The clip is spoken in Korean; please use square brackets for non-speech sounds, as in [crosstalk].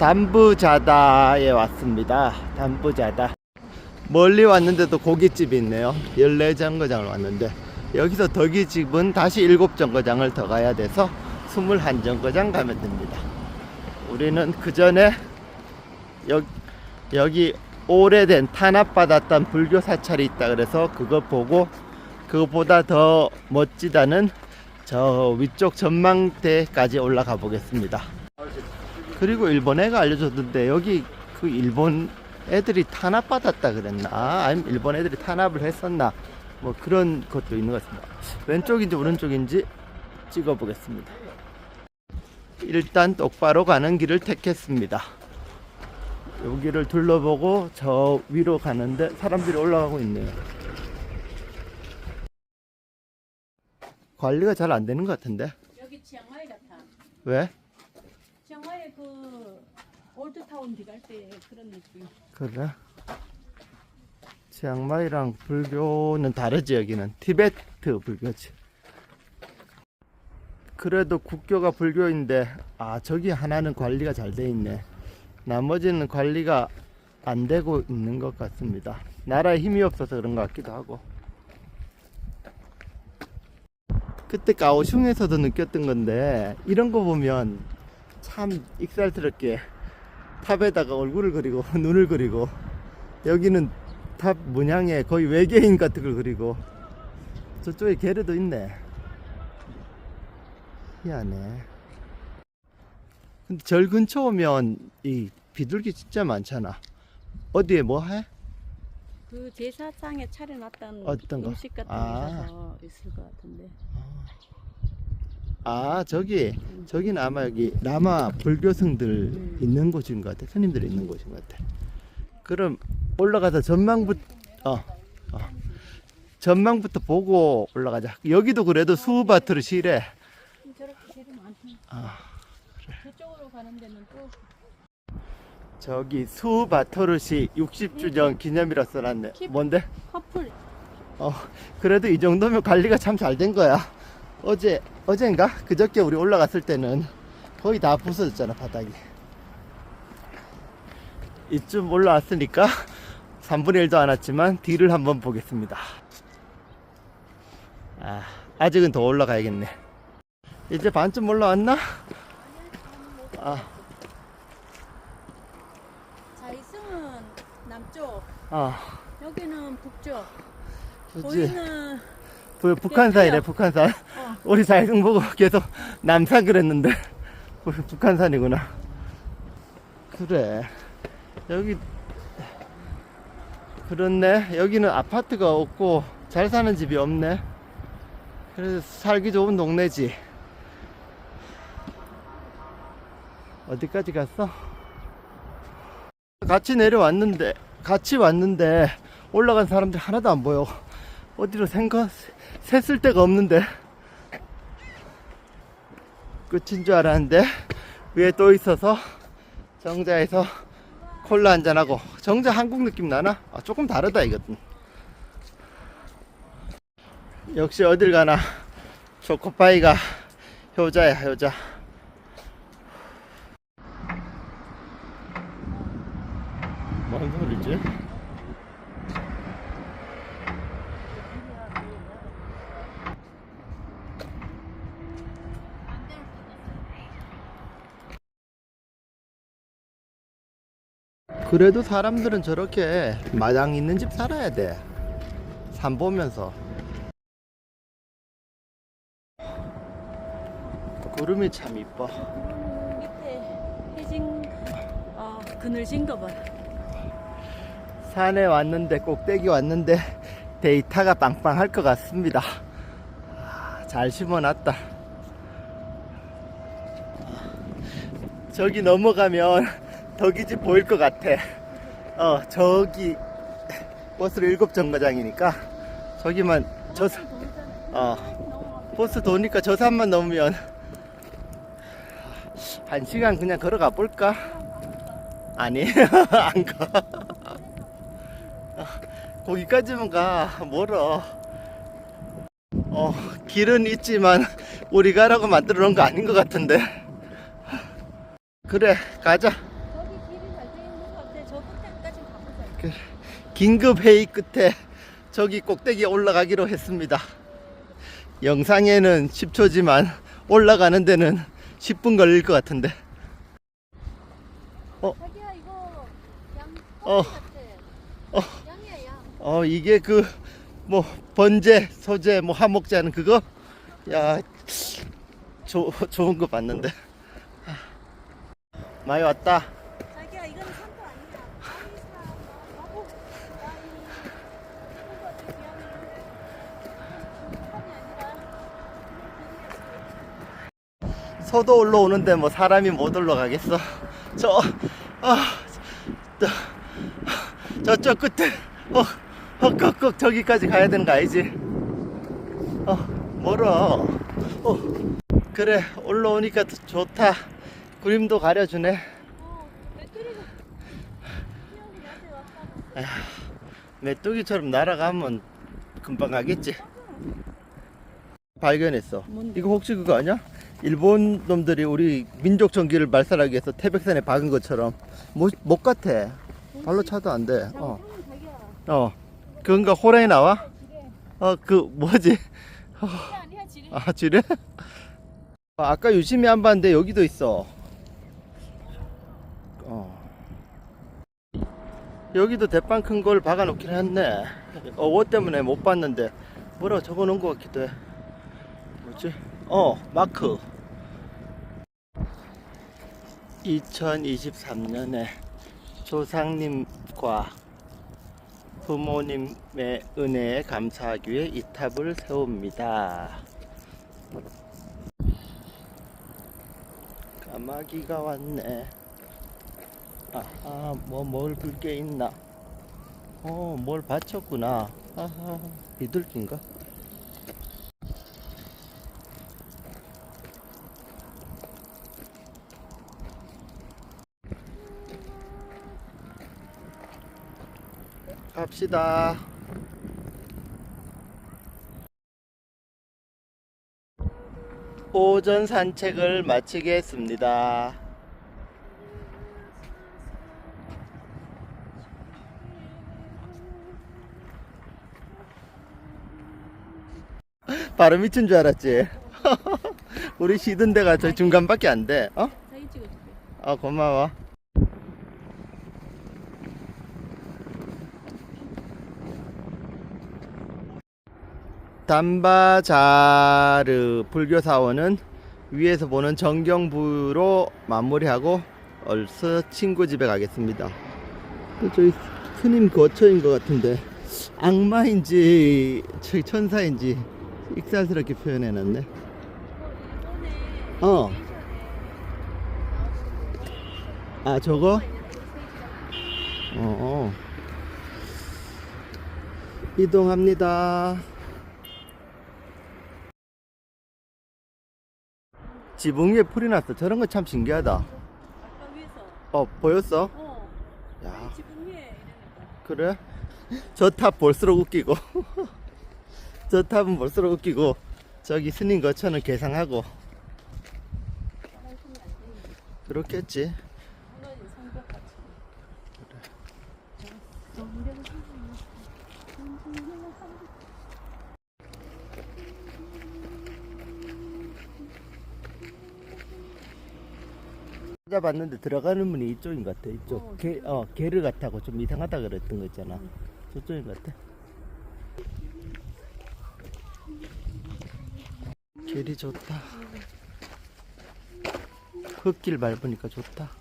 담부자다에 왔습니다. 담부자다. 멀리 왔는데도 고깃집이 있네요. 14정거장을 왔는데 여기서 덕이집은 다시 7정거장을 더 가야 돼서 21정거장 가면 됩니다. 우리는 그 전에 여, 여기 오래된 탄압받았던 불교 사찰이 있다 그래서 그거 보고 그거보다 더 멋지다는 저 위쪽 전망대까지 올라가 보겠습니다. 그리고 일본 애가 알려줬는데 여기 그 일본 애들이 탄압받았다 그랬나? 아니면 일본 애들이 탄압을 했었나? 뭐 그런 것도 있는 것 같습니다. 왼쪽인지 오른쪽인지 찍어 보겠습니다. 일단 똑바로 가는 길을 택했습니다. 여기를 둘러보고 저 위로 가는데 사람들이 올라가고 있네요. 관리가 잘 안 되는 것 같은데 여기 치앙마이 같아. 왜? 그 올드타운 비갈 때 그런 느낌. 그래? 치앙마이랑 불교는 다르지 여기는. 티베트 불교지. 그래도 국교가 불교인데 아 저기 하나는 관리가 잘 돼 있네. 나머지는 관리가 안 되고 있는 것 같습니다. 나라에 힘이 없어서 그런 것 같기도 하고. 그때 가오슝에서도 느꼈던 건데 이런 거 보면 참 익살스럽게 탑에다가 얼굴을 그리고 [laughs] 눈을 그리고 여기는 탑 문양에 거의 외계인 같은 걸 그리고 저쪽에 게르도 있네 희한해 근데 절 근처 오면 이 비둘기 진짜 많잖아 어디에 뭐 해? 그 제사상에 차려놨던 어떤 거? 음식 같은 게 아. 있어서 있을 것 같은데. 아 저기 저기는 아마 여기 라마 불교승들 음. 있는 곳인 것 같아 스님들 있는 곳인 것 같아 그럼 올라가서 전망부터 어, 어. 전망부터 보고 올라가자 여기도 그래도 저렇게 되게 많다. 아, 저쪽으로 가는 데는 또 저기 수바토르시 60주년 기념이라 써놨네 킵. 뭔데? 커플. 어 그래도 이 정도면 관리가 참 잘 된 거야 어제 어젠가? 그저께 우리 올라갔을 때는 거의 다 부서졌잖아 바닥이. 이쯤 올라왔으니까 3분의 1도 안 왔지만 뒤를 한번 보겠습니다. 아 아직은 더 올라가야겠네. 이제 반쯤 올라왔나? 아, 자이승은 남쪽, 아. 여기는 북쪽. 그치. 보이는 부- 북한산이래 네, 북한산. 어. 우리 자이승 보고 계속 남산 그랬는데 부- 북한산이구나. 그래. 여기 그렇네. 여기는 아파트가 없고 잘 사는 집이 없네. 그래서 살기 좋은 동네지. 어디까지 갔어? 같이 내려왔는데 같이 왔는데 올라간 사람들 하나도 안 보여. 어디로 생각 샜을 데가 없는데 끝인 줄 알았는데 위에 또 있어서 정자에서 콜라 한잔하고 정자 한국 느낌 나나? 아, 조금 다르다 이것은 역시 어딜 가나 초코파이가 효자야 효자 뭔 소리지? 그래도 사람들은 저렇게 마당 있는 집 살아야 돼. 산 보면서. 구름이 참 이뻐. 밑에 해진 어, 그늘진 거 봐. 산에 왔는데 꼭대기 왔는데 데이터가 빵빵할 것 같습니다. 아, 잘 심어놨다. 저기 넘어가면 덕이집 보일 것 같아. 어 저기 버스로 일곱 정거장이니까 저기만 저 산- 어 버스 도니까 저 산만 넘으면 한 시간 그냥 걸어가 볼까? 아니 [laughs] 안 가. 거기까지만 가 멀어 어 길은 있지만 우리 가라고 만들어 놓은 거 아닌 것 같은데 그래 가자 그 긴급 회의 끝에 저기 꼭대기에 올라가기로 했습니다. 영상에는 10초지만 올라가는 데는 10분 걸릴 것 같은데. 자기야 이거 양 어. 어. 양이야 양. 어 이게 그 뭐 번제 소재 뭐 하목제 하는 그거 야 조, 좋은 거 봤는데 아, 많이 왔다 자기야 이거는 산도 아니야. 아니 바보. 서도 올라오는데 뭐 사람이 못 올라가겠어 저 아, 저, 저쪽 끝에 어, 헉헉헉 저기까지 가야 되는 거 알지 어 멀어 어 그래 올라오니까 더 좋다 그림도 가려주네 어, 나한테 왔다고. 메뚜기처럼 날아가면 금방 가겠지. 발견했어. 뭔데? 이거 혹시 그거 아니야? 일본 놈들이 우리 민족 정기를 말살하기 위해서 태백산에 박은 것처럼 못, 못 같아. 발로 차도 안 돼. 어. 어. 그건가 호랑이 나와? 어, 그 뭐지? 지뢰. 아, 지뢰? 아, 아까 유심히 안 봤는데 여기도 있어. 어. 여기도 대빵 큰 걸 박아 놓긴 했네. 어워 때문에 못 봤는데 뭐라고 적어 놓은 것 같기도 해. 뭐지? 어, 마크. 2023년에 조상님과 부모님의 은혜에 감사하기 위해 이 탑을 세웁니다. 까마귀가 왔네. 아하, 뭐, 뭘 긁게 있나? 어, 뭘 받쳤구나. 아하, 비둘기인가? 갑시다. 오전 산책을 마치겠습니다. 바로 미친 줄 알았지? [laughs] 우리 쉬던 데가 저 중간밖에 안 돼. 어? 자기 찍어줄게. 아 고마워. 담바자르 불교 사원은 위에서 보는 정경부로 마무리하고 얼스 친구 집에 가겠습니다. 저기 스님 거처인 것 같은데 악마인지 천사인지 익살스럽게 표현해놨네. 어. 아 저거? 어, 어. 이동합니다. 지붕 위에 풀이 났어. 저런 거 참 신기하다. 아까 위에서. 어, 보였어? 어. 야, 지금 위에 이러니까. 그래? 저 탑 볼수록 웃기고. [laughs] 저 탑은 볼수록 웃기고. 저기 스님 거처는 계상하고. 그렇겠지. 한 가지 성벽 같이. 찾아봤는데 들어가는 문이 이쪽인 것 같아. 이쪽. 어, 게, 어, 게르 같다고 좀 이상하다 그랬던 거 있잖아. 응. 저쪽인 것 같아. 길이 좋다. 흙길 밟으니까 좋다.